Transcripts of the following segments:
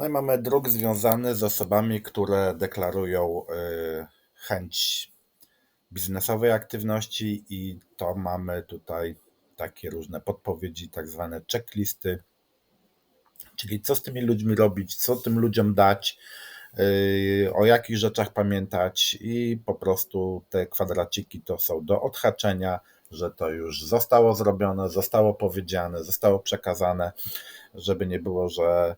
No i mamy druk związany z osobami, które deklarują y, chęć biznesowej aktywności i to mamy tutaj takie różne podpowiedzi, tak zwane checklisty, czyli co z tymi ludźmi robić, co tym ludziom dać, y, o jakich rzeczach pamiętać i po prostu te kwadraciki to są do odhaczenia, że to już zostało zrobione, zostało powiedziane, zostało przekazane, żeby nie było, że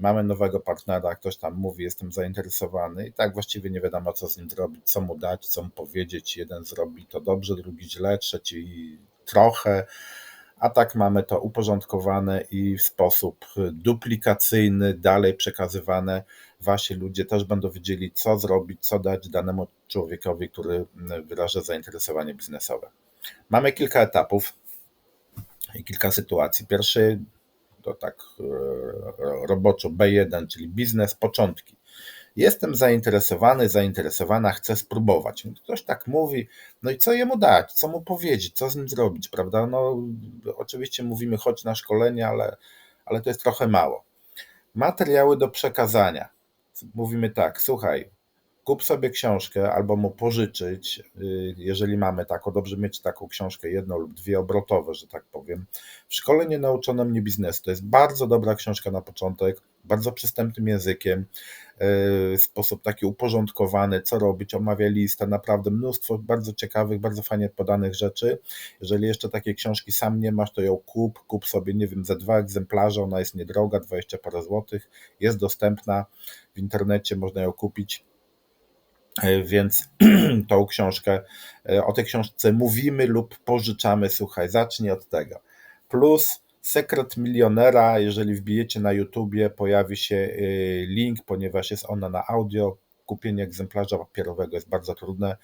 mamy nowego partnera, ktoś tam mówi, jestem zainteresowany i tak właściwie nie wiadomo, co z nim zrobić, co mu dać, co mu powiedzieć. Jeden zrobi to dobrze, drugi źle, trzeci trochę, a tak mamy to uporządkowane i w sposób duplikacyjny dalej przekazywane. Wasi ludzie też będą wiedzieli, co zrobić, co dać danemu człowiekowi, który wyraża zainteresowanie biznesowe. Mamy kilka etapów i kilka sytuacji. Pierwszy to tak e, roboczo B1, czyli biznes, początki. Jestem zainteresowany, zainteresowana, chcę spróbować. No, ktoś tak mówi, no i co jemu dać, co mu powiedzieć, co z nim zrobić, prawda? No, oczywiście mówimy chodź na szkolenie, ale, ale to jest trochę mało. Materiały do przekazania. Mówimy tak, słuchaj, kup sobie książkę albo mu pożyczyć, y, jeżeli mamy taką, dobrze mieć taką książkę, jedną lub dwie obrotowe, że tak powiem. W szkole nie nauczono mnie biznesu. To jest bardzo dobra książka na początek, bardzo przystępnym językiem, y, sposób taki uporządkowany, co robić, omawia listę, naprawdę mnóstwo bardzo ciekawych, bardzo fajnie podanych rzeczy. Jeżeli jeszcze takiej książki sam nie masz, to ją kup, kup sobie, nie wiem, ze dwa egzemplarze, ona jest niedroga, 20 parę złotych, jest dostępna w internecie, można ją kupić więc tą książkę, e, o tej książce mówimy lub pożyczamy. Słuchaj, zacznij od tego. Plus Sekret Milionera, jeżeli wbijecie na YouTubie, pojawi się e, link, ponieważ jest ona na audio. Kupienie egzemplarza papierowego jest bardzo trudne.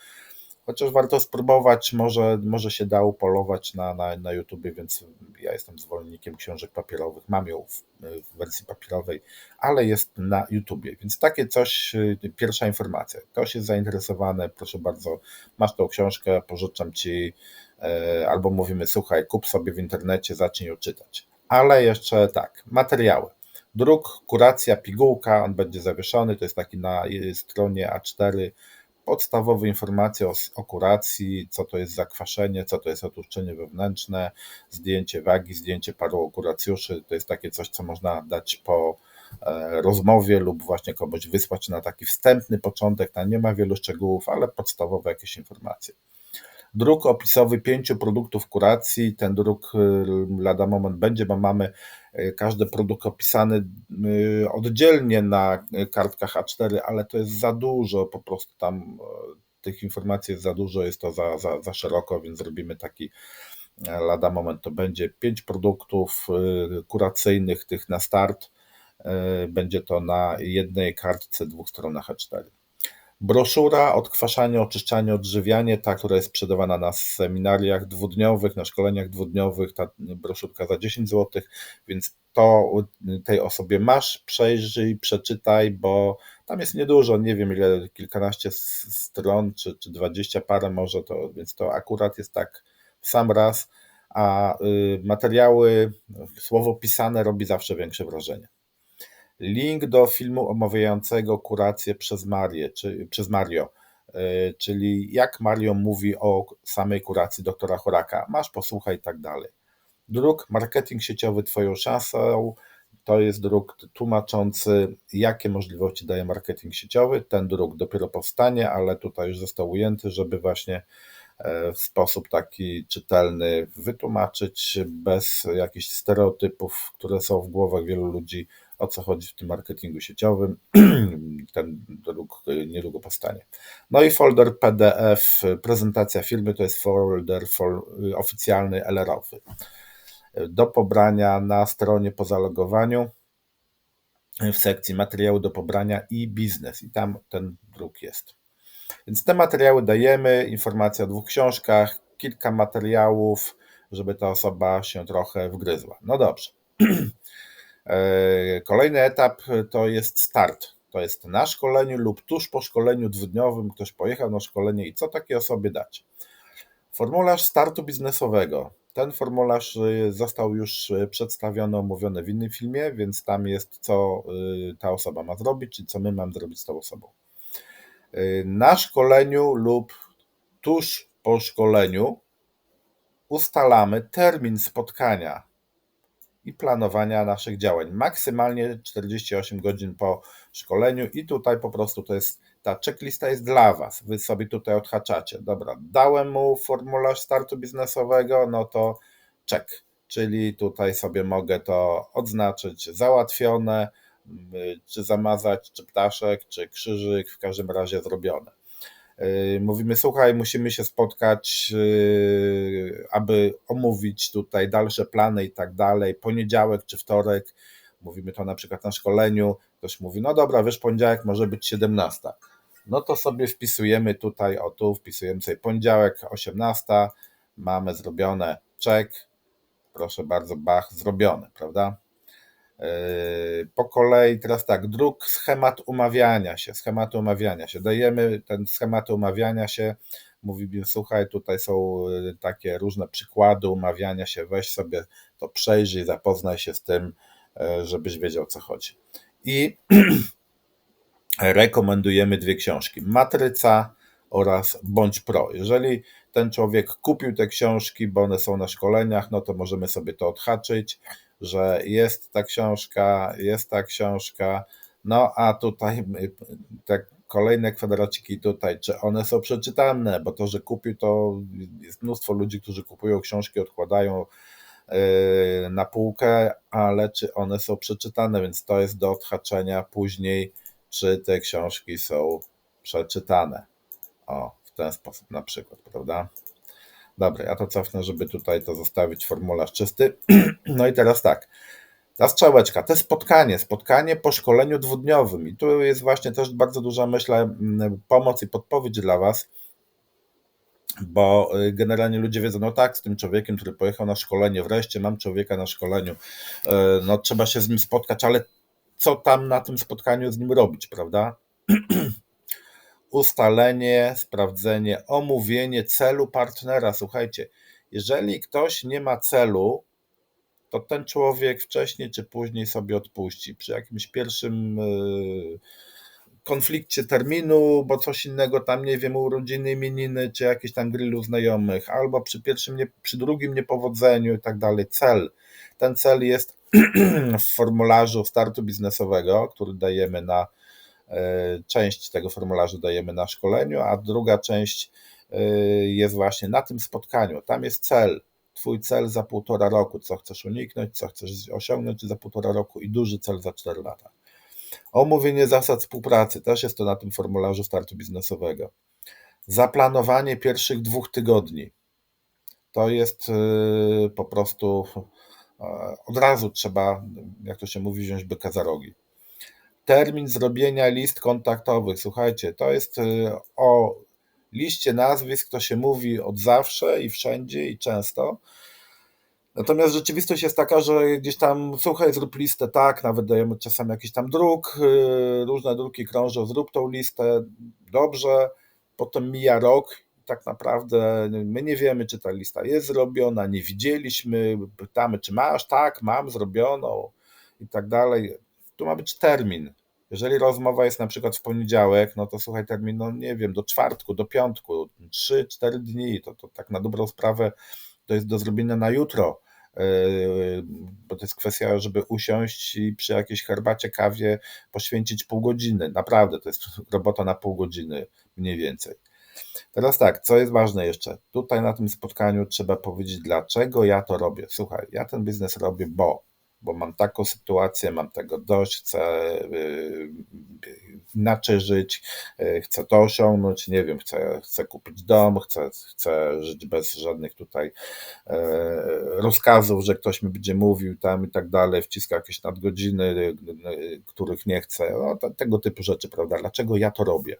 Chociaż warto spróbować, może, może się da upolować na, na, na YouTubie, więc ja jestem zwolennikiem książek papierowych. Mam ją w, w, wersji papierowej, ale jest na YouTubie. Więc takie coś, y, pierwsza informacja. Ktoś jest zainteresowany, proszę bardzo, masz tą książkę, pożyczam ci, e, albo mówimy, słuchaj, kup sobie w internecie, zacznij ją czytać. Ale jeszcze tak, materiały. Druk, kuracja, pigułka, on będzie zawieszony, to jest taki na stronie A4 podstawowe informacje o, o kuracji, co to jest zakwaszenie, co to jest otłuszczenie wewnętrzne, zdjęcie wagi, zdjęcie paru kuracjuszy, to jest takie coś, co można dać po e, rozmowie lub właśnie komuś wysłać na taki wstępny początek, tam nie ma wielu szczegółów, ale podstawowe jakieś informacje. Druk opisowy pięciu produktów kuracji. Ten druk y, lada moment będzie, bo mamy każdy produkt opisany y, oddzielnie na kartkach A4, ale to jest za dużo, po prostu tam tych informacji jest za dużo, jest to za, za, za szeroko, więc zrobimy taki lada moment. To będzie pięć produktów kuracyjnych, tych na start. Będzie to na jednej kartce, dwóch stronach A4. Broszura Odkwaszanie, Oczyszczanie, Odżywianie, ta, która jest sprzedawana na seminariach dwudniowych, na szkoleniach dwudniowych, ta broszurka za 10 zł, więc to tej osobie masz, przejrzyj, przeczytaj, bo tam jest niedużo, nie wiem ile, kilkanaście stron, czy, czy 20 parę może, to, więc to akurat jest tak w sam raz, a y, materiały, słowo pisane robi zawsze większe wrażenie. Link do filmu omawiającego kurację przez Marię, czy przez Mario, e, czyli jak Mario mówi o samej kuracji doktora Choraka. Masz, posłuchaj i tak dalej. Druk Marketing sieciowy Twoją szansą to jest druk tłumaczący, jakie możliwości daje marketing sieciowy. Ten druk dopiero powstanie, ale tutaj już został ujęty, żeby właśnie e, w sposób taki czytelny wytłumaczyć, bez jakichś stereotypów, które są w głowach wielu ludzi o co chodzi w tym marketingu sieciowym. Ten druk niedługo powstanie. No i folder PDF, prezentacja firmy to jest folder oficjalny LR-owy. Do pobrania na stronie po zalogowaniu w sekcji materiały do pobrania i biznes. I tam ten druk jest. Więc te materiały dajemy, informacja o dwóch książkach, kilka materiałów, żeby ta osoba się trochę wgryzła. No dobrze. E, kolejny etap to jest start. To jest na szkoleniu lub tuż po szkoleniu dwudniowym ktoś pojechał na szkolenie i co takiej osobie dać? Formularz startu biznesowego. Ten formularz y, został już y, przedstawiony, omówiony w innym filmie, więc tam jest, co y, ta osoba ma zrobić, czy co my mamy zrobić z tą osobą. Na szkoleniu lub tuż po szkoleniu ustalamy termin spotkania i planowania naszych działań. Maksymalnie 48 godzin po szkoleniu i tutaj po prostu to jest ta checklista jest dla Was. Wy sobie tutaj odhaczacie. Dobra, dałem mu formularz startu biznesowego, no to check. Czyli tutaj sobie mogę to odznaczyć załatwione, czy zamazać, czy ptaszek, czy krzyżyk, w każdym razie zrobione. Yy, mówimy, słuchaj, musimy się spotkać, yy, aby omówić tutaj dalsze plany i tak dalej. Poniedziałek czy wtorek, mówimy to na przykład na szkoleniu. Ktoś mówi, no dobra, wiesz, poniedziałek może być 17. No to sobie wpisujemy tutaj, o tu wpisujemy sobie poniedziałek 18. Mamy zrobione check. Proszę bardzo, bach, zrobione, prawda? Yy, po kolei teraz tak, druk schemat umawiania się, schemat umawiania się. Dajemy ten schemat umawiania się, mówimy, słuchaj, tutaj są yy, takie różne przykłady umawiania się, weź sobie to przejrzyj, zapoznaj się z tym, yy, żebyś wiedział, o co chodzi. I rekomendujemy dwie książki, Matryca oraz Bądź Pro. Jeżeli ten człowiek kupił te książki, bo one są na szkoleniach, no to możemy sobie to odhaczyć że jest ta książka, jest ta książka, no a tutaj te kolejne kwadraciki tutaj, czy one są przeczytane, bo to, że kupił, to jest mnóstwo ludzi, którzy kupują książki, odkładają yy, na półkę, ale czy one są przeczytane, więc to jest do odhaczenia później, czy te książki są przeczytane. O, w ten sposób na przykład, prawda? Dobra, ja to cofnę, żeby tutaj to zostawić formularz czysty. No i teraz tak. Ta strzałeczka, to spotkanie, spotkanie po szkoleniu dwudniowym. I tu jest właśnie też bardzo duża, myślę, pomoc i podpowiedź dla Was, bo y, generalnie ludzie wiedzą, no tak, z tym człowiekiem, który pojechał na szkolenie, wreszcie mam człowieka na szkoleniu, y, no trzeba się z nim spotkać, ale co tam na tym spotkaniu z nim robić, prawda? ustalenie, sprawdzenie, omówienie celu partnera. Słuchajcie, jeżeli ktoś nie ma celu, to ten człowiek wcześniej czy później sobie odpuści. Przy jakimś pierwszym e, konflikcie terminu, bo coś innego tam, nie wiem, urodziny, imieniny, czy jakieś tam grillu znajomych, albo przy pierwszym, przy drugim niepowodzeniu i tak dalej. Cel. Ten cel jest w formularzu startu biznesowego, który dajemy na część tego formularza dajemy na szkoleniu, a druga część e, jest właśnie na tym spotkaniu. Tam jest cel, Twój cel za półtora roku, co chcesz uniknąć, co chcesz osiągnąć za półtora roku i duży cel za 4 lata. Omówienie zasad współpracy, też jest to na tym formularzu startu biznesowego. Zaplanowanie pierwszych dwóch tygodni. To jest e, po prostu od razu trzeba, jak to się mówi, wziąć byka za rogi termin zrobienia list kontaktowych. Słuchajcie, to jest y, o liście nazwisk, to się mówi od zawsze i wszędzie i często. Natomiast rzeczywistość jest taka, że gdzieś tam, słuchaj, zrób listę, tak, nawet dajemy czasami jakiś tam druk, y, różne druki krążą, zrób tą listę, dobrze, potem mija rok, tak naprawdę my nie wiemy, czy ta lista jest zrobiona, nie widzieliśmy, pytamy, czy masz, tak, mam zrobioną i tak dalej tu ma być termin. Jeżeli rozmowa jest na przykład w poniedziałek, no to słuchaj termin, no nie wiem, do czwartku, do piątku, 3-4 dni, to, to tak na dobrą sprawę to jest do zrobienia na jutro, yy, bo to jest kwestia, żeby usiąść i przy jakiejś herbacie, kawie poświęcić pół godziny. Naprawdę, to jest robota na pół godziny mniej więcej. Teraz tak, co jest ważne jeszcze? Tutaj na tym spotkaniu trzeba powiedzieć, dlaczego ja to robię. Słuchaj, ja ten biznes robię, bo bo mam taką sytuację, mam tego dość, chcę y, inaczej żyć, y, chcę to osiągnąć, nie wiem, chcę, chcę kupić dom, chcę, chcę żyć bez żadnych tutaj y, rozkazów, że ktoś mi będzie mówił tam i tak dalej, wciska jakieś nadgodziny, których nie chcę, no, tego typu rzeczy, prawda? Dlaczego ja to robię?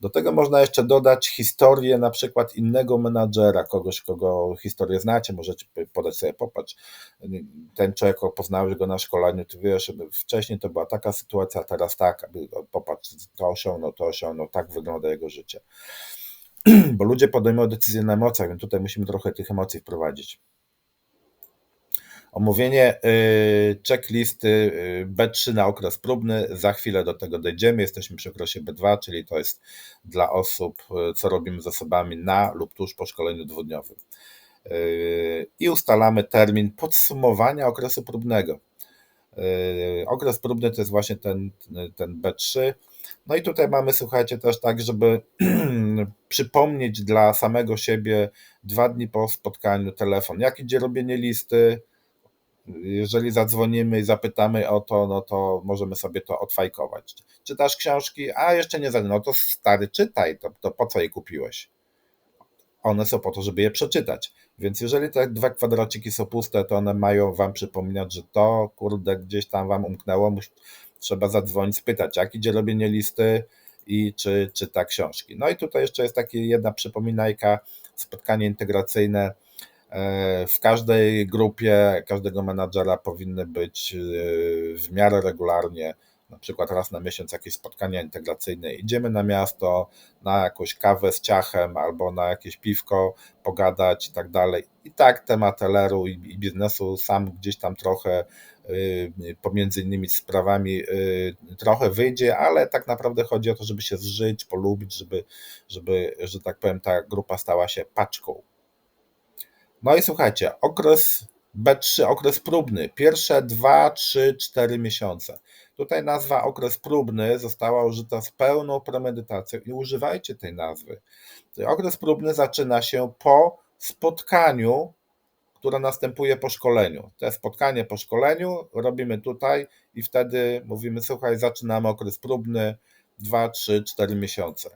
Do tego można jeszcze dodać historię na przykład innego menadżera, kogoś, kogo historię znacie, możecie podać sobie, popatrz, ten człowiek, poznałeś go na szkoleniu, ty wiesz, wcześniej to była taka sytuacja, teraz tak, popatrz, to osiągnął, to osiągnął, tak wygląda jego życie. Bo ludzie podejmują decyzje na emocjach, więc tutaj musimy trochę tych emocji wprowadzić. Omówienie y, checklisty y, B3 na okres próbny. Za chwilę do tego dojdziemy. Jesteśmy przy okresie B2, czyli to jest dla osób, y, co robimy z osobami na lub tuż po szkoleniu dwudniowym. I ustalamy termin podsumowania okresu próbnego. Okres próbny to jest właśnie ten, ten B3. No i tutaj mamy, słuchajcie, też tak, żeby przypomnieć dla samego siebie dwa dni po spotkaniu telefon, jak idzie robienie listy, jeżeli zadzwonimy i zapytamy o to, no to możemy sobie to odfajkować. Czytasz książki? A jeszcze nie za, no to stary, czytaj, to, to po co je kupiłeś? One są po to, żeby je przeczytać. Więc jeżeli te dwa kwadraciki są puste, to one mają wam przypominać, że to kurde gdzieś tam wam umknęło. Trzeba zadzwonić, spytać, jak idzie robienie listy i czy czyta książki. No i tutaj jeszcze jest taka jedna przypominajka, spotkanie integracyjne w każdej grupie, każdego menadżera powinny być e, w miarę regularnie, na przykład raz na miesiąc jakieś spotkania integracyjne. Idziemy na miasto, na jakąś kawę z ciachem albo na jakieś piwko, pogadać i tak dalej. I tak temat LR-u i biznesu sam gdzieś tam trochę e, pomiędzy innymi sprawami trochę wyjdzie, ale tak naprawdę chodzi o to, żeby się zżyć, polubić, żeby, żeby że tak powiem, ta grupa stała się paczką no i słuchajcie, okres B3, okres próbny, pierwsze 2, 3, 4 miesiące. Tutaj nazwa okres próbny została użyta z pełną premedytacją i używajcie tej nazwy. Okres próbny zaczyna się po spotkaniu, które następuje po szkoleniu. To spotkanie po szkoleniu robimy tutaj i wtedy mówimy: Słuchaj, zaczynamy okres próbny 2, 3, 4 miesiące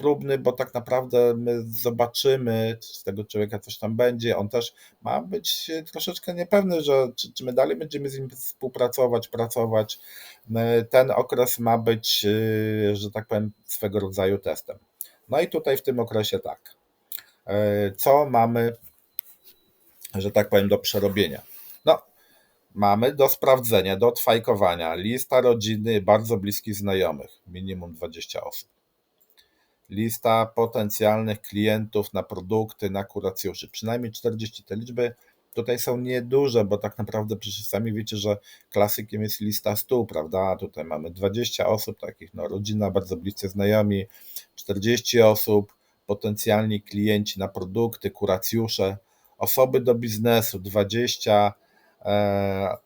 próbny, bo tak naprawdę my zobaczymy, czy z tego człowieka coś tam będzie. On też ma być troszeczkę niepewny, że czy, czy my dalej będziemy z nim współpracować, pracować. Ten okres ma być, y, że tak powiem, swego rodzaju testem. No i tutaj w tym okresie tak. E, co mamy, że tak powiem, do przerobienia? No, mamy do sprawdzenia, do odfajkowania lista rodziny bardzo bliskich znajomych, minimum 20 osób lista potencjalnych klientów na produkty, na kuracjuszy. Przynajmniej 40. Te liczby tutaj są nieduże, bo tak naprawdę przecież sami wiecie, że klasykiem jest lista 100, prawda? Tutaj mamy 20 osób takich, no rodzina, bardzo bliscy znajomi, 40 osób, potencjalni klienci na produkty, kuracjusze, osoby do biznesu 20 e,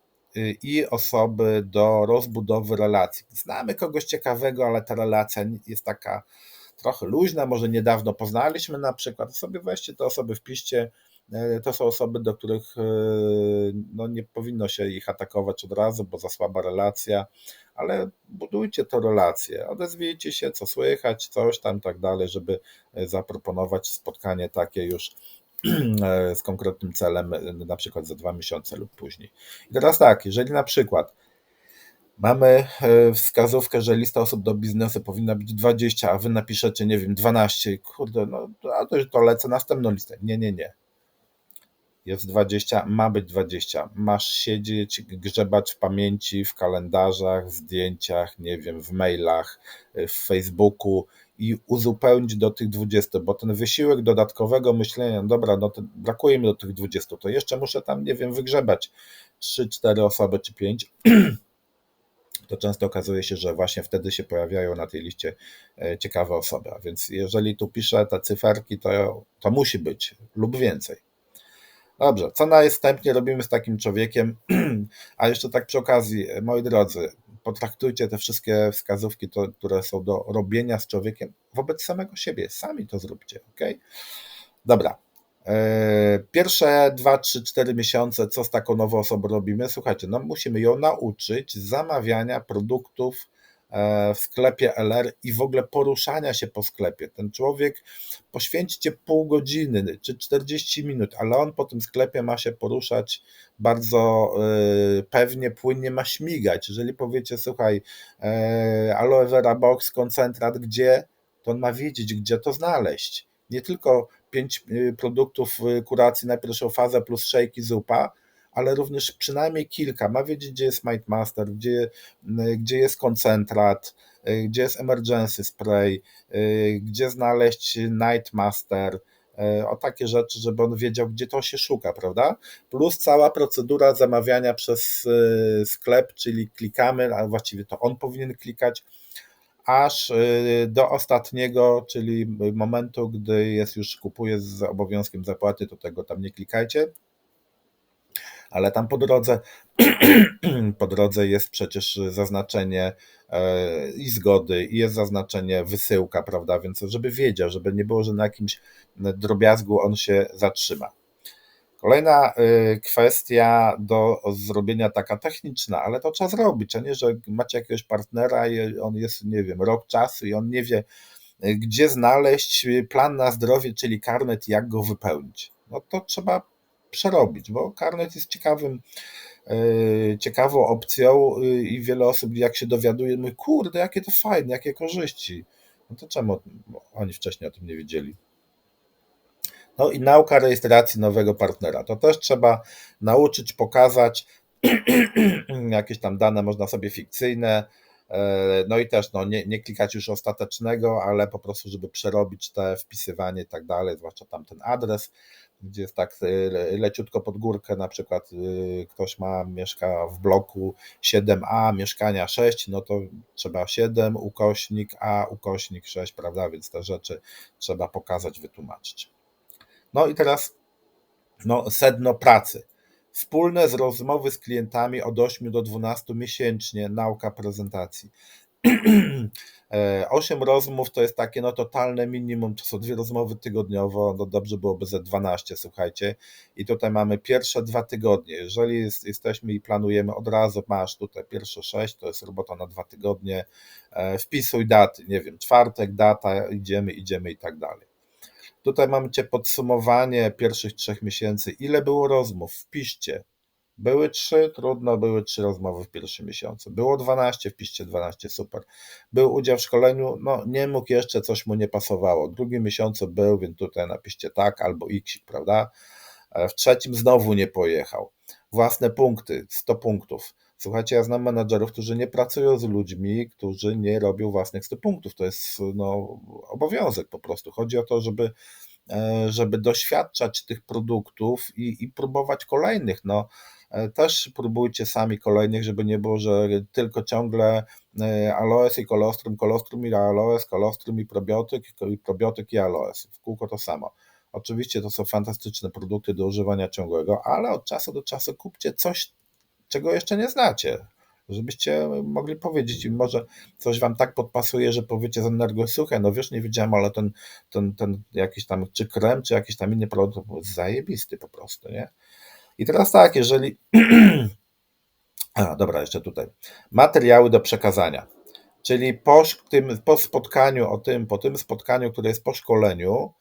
i osoby do rozbudowy relacji. Znamy kogoś ciekawego, ale ta relacja jest taka trochę luźna, może niedawno poznaliśmy na przykład, sobie weźcie te osoby, wpiszcie, e, to są osoby, do których e, no, nie powinno się ich atakować od razu, bo za słaba relacja, ale budujcie tę relację, odezwijcie się, co słychać, coś tam, tak dalej, żeby e, zaproponować spotkanie takie już z konkretnym celem, na przykład za dwa miesiące lub później. I teraz tak, jeżeli na przykład Mamy e, wskazówkę, że lista osób do biznesu powinna być 20, a wy napiszecie, nie wiem, 12. Kurde, no a to, to lecę następną listę. Nie, nie, nie. Jest 20, ma być 20. Masz siedzieć, grzebać w pamięci, w kalendarzach, zdjęciach, nie wiem, w mailach, e, w Facebooku i uzupełnić do tych 20, bo ten wysiłek dodatkowego myślenia, dobra, no to brakuje mi do tych 20, to jeszcze muszę tam, nie wiem, wygrzebać 3, 4 osoby czy 5 to często okazuje się, że właśnie wtedy się pojawiają na tej liście e, ciekawe osoby. A więc jeżeli tu piszę te cyferki, to, to musi być lub więcej. Dobrze, co następnie robimy z takim człowiekiem? A jeszcze tak przy okazji, moi drodzy, potraktujcie te wszystkie wskazówki, to, które są do robienia z człowiekiem wobec samego siebie. Sami to zróbcie, ok? Dobra, E, pierwsze 2, 3, 4 miesiące, co z taką nową osobą robimy? Słuchajcie, no musimy ją nauczyć zamawiania produktów e, w sklepie LR i w ogóle poruszania się po sklepie. Ten człowiek poświęćcie pół godziny czy 40 minut, ale on po tym sklepie ma się poruszać bardzo e, pewnie, płynnie ma śmigać. Jeżeli powiecie, słuchaj, aloe vera box, koncentrat, gdzie, to on ma wiedzieć, gdzie to znaleźć. Nie tylko pięć y, produktów y, kuracji na pierwszą fazę plus shake i zupa, ale również przynajmniej kilka. Ma wiedzieć, gdzie jest Mindmaster, gdzie, y, gdzie jest koncentrat, gdzie jest emergency spray, gdzie znaleźć Nightmaster, e, o takie rzeczy, żeby on wiedział, gdzie to się szuka, prawda? Plus cała procedura zamawiania przez sklep, czyli klikamy, a właściwie to on powinien klikać, aż do ostatniego, czyli momentu, gdy jest już kupuje z obowiązkiem zapłaty, to tego tam nie klikajcie ale tam po drodze, po drodze jest przecież zaznaczenie e, i zgody, i jest zaznaczenie wysyłka, prawda? Więc żeby wiedział, żeby nie było, że na jakimś drobiazgu on się zatrzyma. Kolejna e, kwestia do zrobienia taka techniczna, ale to trzeba zrobić, a nie, że macie jakiegoś partnera i on jest, nie wiem, rok czasu i on nie wie, e, gdzie znaleźć plan na zdrowie, czyli karnet, jak go wypełnić. No to trzeba przerobić, bo karnet jest ciekawym, ciekawą opcją i wiele osób jak się dowiaduje, mówi kurde, jakie to fajne, jakie korzyści. No to czemu oni wcześniej o tym nie wiedzieli? No i nauka rejestracji nowego partnera. To też trzeba nauczyć, pokazać. Jakieś tam dane można sobie fikcyjne. E, no i też no, nie, nie klikać już ostatecznego, ale po prostu, żeby przerobić te wpisywanie i tak dalej, zwłaszcza tam ten adres gdzie jest tak y, leciutko pod górkę, na przykład y, ktoś ma, mieszka w bloku 7A, mieszkania 6, no to trzeba 7, ukośnik A, ukośnik 6, prawda, więc te rzeczy trzeba pokazać, wytłumaczyć. No i teraz no, sedno pracy. Wspólne z rozmowy z klientami od 8 do 12 miesięcznie, nauka prezentacji. 8 e, rozmów to jest takie no totalne minimum, to są dwie rozmowy tygodniowo, no dobrze byłoby ze 12, słuchajcie. I tutaj mamy pierwsze dwa tygodnie. Jeżeli jest, jesteśmy i planujemy od razu, masz tutaj pierwsze 6, to jest robota na dwa tygodnie, e, wpisuj daty, nie wiem, czwartek, data, idziemy, idziemy i tak dalej. Tutaj mamy cię podsumowanie pierwszych trzech miesięcy. Ile było rozmów? Wpiszcie. Były trzy, trudno, były trzy rozmowy w pierwszym miesiącu. Było 12, wpiszcie 12, super. Był udział w szkoleniu, no nie mógł jeszcze, coś mu nie pasowało. W drugim miesiącu był, więc tutaj napiszcie tak albo x, prawda? E, w trzecim znowu nie pojechał. Własne punkty, 100 punktów. Słuchajcie, ja znam menadżerów, którzy nie pracują z ludźmi, którzy nie robią własnych 100 punktów. To jest no, obowiązek po prostu. Chodzi o to, żeby e, żeby doświadczać tych produktów i, i próbować kolejnych. No, E, też próbujcie sami kolejnych, żeby nie było, że tylko ciągle e, aloes i kolostrum, kolostrum i aloes, kolostrum i probiotyk, i probiotyk i aloes. W kółko to samo. Oczywiście to są fantastyczne produkty do używania ciągłego, ale od czasu do czasu kupcie coś, czego jeszcze nie znacie. Żebyście mogli powiedzieć, i może coś wam tak podpasuje, że powiecie z energosuche, no wiesz, nie wiedziałem, ale ten, ten, ten jakiś tam, czy krem, czy jakiś tam inny produkt, zajebisty po prostu, nie? I teraz tak, jeżeli. A, dobra, jeszcze tutaj. Materiały do przekazania. Czyli po, tym, po spotkaniu o tym, po tym spotkaniu, które jest po szkoleniu,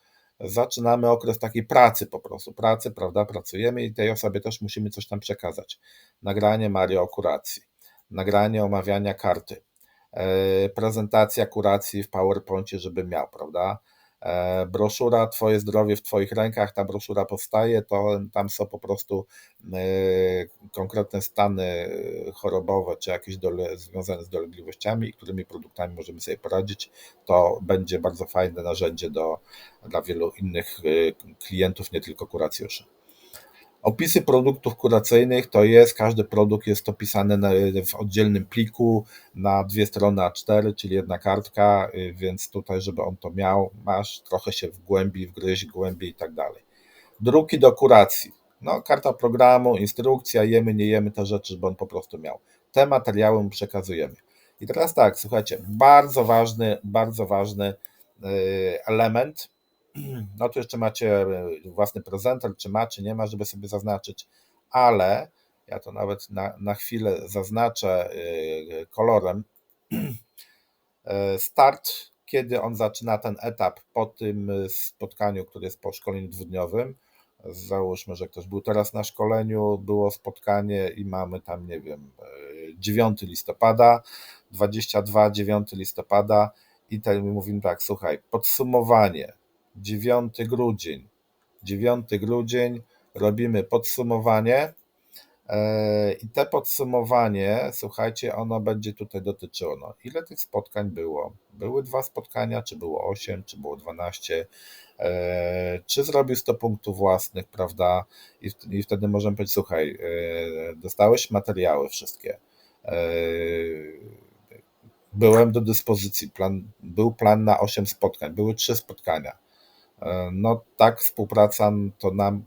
zaczynamy okres takiej pracy po prostu. Pracy, prawda? Pracujemy i tej osobie też musimy coś tam przekazać. Nagranie Mario kuracji, nagranie omawiania karty, e, prezentacja kuracji w PowerPoincie, żeby miał, prawda? E, broszura Twoje zdrowie w Twoich rękach, ta broszura powstaje, to tam są po prostu e, konkretne stany chorobowe, czy jakieś dole, związane z dolegliwościami, którymi produktami możemy sobie poradzić. To będzie bardzo fajne narzędzie do, dla wielu innych e, klientów, nie tylko kuracjuszy. Opisy produktów kuracyjnych to jest, każdy produkt jest opisany w oddzielnym pliku na dwie strony A4, czyli jedna kartka, y, więc tutaj, żeby on to miał, masz trochę się w głębi, wgryźć głębiej i tak dalej. Druki do kuracji. No, karta programu, instrukcja, jemy, nie jemy te rzeczy, żeby on po prostu miał. Te materiały mu przekazujemy. I teraz tak, słuchajcie, bardzo ważny, bardzo ważny y, element no to jeszcze macie e, własny prezenter, czy ma, czy nie ma, żeby sobie zaznaczyć, ale ja to nawet na, na chwilę zaznaczę e, kolorem. E, start, kiedy on zaczyna ten etap po tym spotkaniu, które jest po szkoleniu dwudniowym. Załóżmy, że ktoś był teraz na szkoleniu, było spotkanie i mamy tam, nie wiem, 9 listopada, 22, 9 listopada i tutaj mówimy tak, słuchaj, podsumowanie, 9 grudzień. 9 grudzień robimy podsumowanie. E, I te podsumowanie, słuchajcie, ono będzie tutaj dotyczyło, no, ile tych spotkań było? Były dwa spotkania, czy było 8, czy było 12? E, czy zrobił 100 punktów własnych, prawda? I, I wtedy możemy powiedzieć, słuchaj, e, dostałeś materiały wszystkie. Byłem do dyspozycji, plan, był plan na 8 spotkań, były 3 spotkania. No tak, współpraca to nam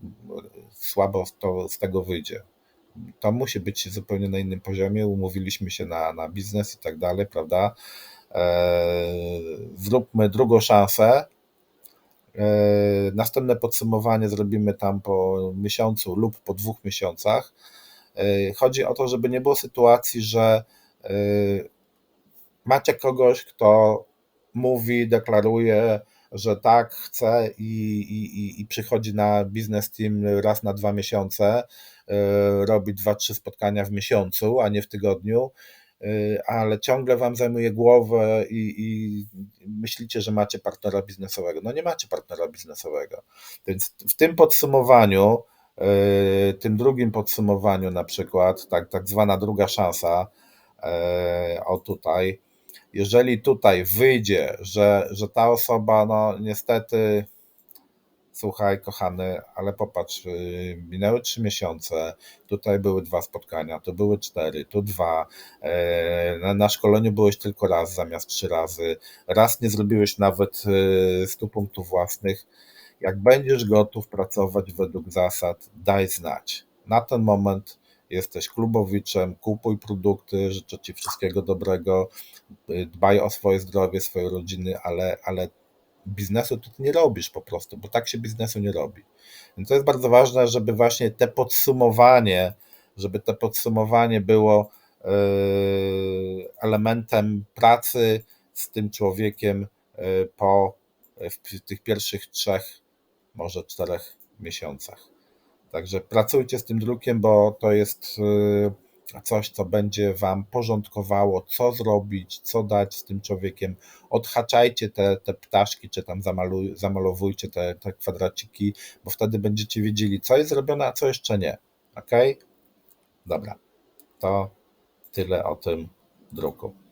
słabo to z tego wyjdzie to musi być zupełnie na innym poziomie, umówiliśmy się na, na biznes i tak dalej, prawda? E, zróbmy drugą szansę. E, następne podsumowanie zrobimy tam po miesiącu lub po dwóch miesiącach. E, chodzi o to, żeby nie było sytuacji, że e, macie kogoś, kto mówi, deklaruje, że tak chce i, i, i przychodzi na biznes team raz na dwa miesiące, e, robi dwa, trzy spotkania w miesiącu, a nie w tygodniu, e, ale ciągle wam zajmuje głowę i, i myślicie, że macie partnera biznesowego. No nie macie partnera biznesowego. Więc w tym podsumowaniu, e, tym drugim podsumowaniu na przykład, tak, tak zwana druga szansa, o tutaj, jeżeli tutaj wyjdzie, że, że ta osoba, no niestety, słuchaj, kochany, ale popatrz, y, minęły trzy miesiące, tutaj były dwa spotkania, tu były cztery, tu dwa, e, na szkoleniu byłeś tylko raz zamiast trzy razy, raz nie zrobiłeś nawet 100 y, punktów własnych. Jak będziesz gotów pracować według zasad, daj znać. Na ten moment jesteś klubowiczem, kupuj produkty, życzę Ci wszystkiego dobrego, dbaj o swoje zdrowie, swoje rodziny, ale, ale biznesu ty nie robisz po prostu, bo tak się biznesu nie robi. Więc to jest bardzo ważne, żeby właśnie te podsumowanie, żeby to podsumowanie było yy, elementem pracy z tym człowiekiem yy, po tych pierwszych trzech, może czterech miesiącach. Także pracujcie z tym drukiem, bo to jest y, coś, co będzie Wam porządkowało, co zrobić, co dać z tym człowiekiem. Odhaczajcie te, te ptaszki, czy tam zamaluj, zamalowujcie te, te kwadraciki, bo wtedy będziecie wiedzieli, co jest zrobione, a co jeszcze nie. Ok? Dobra. To tyle o tym druku.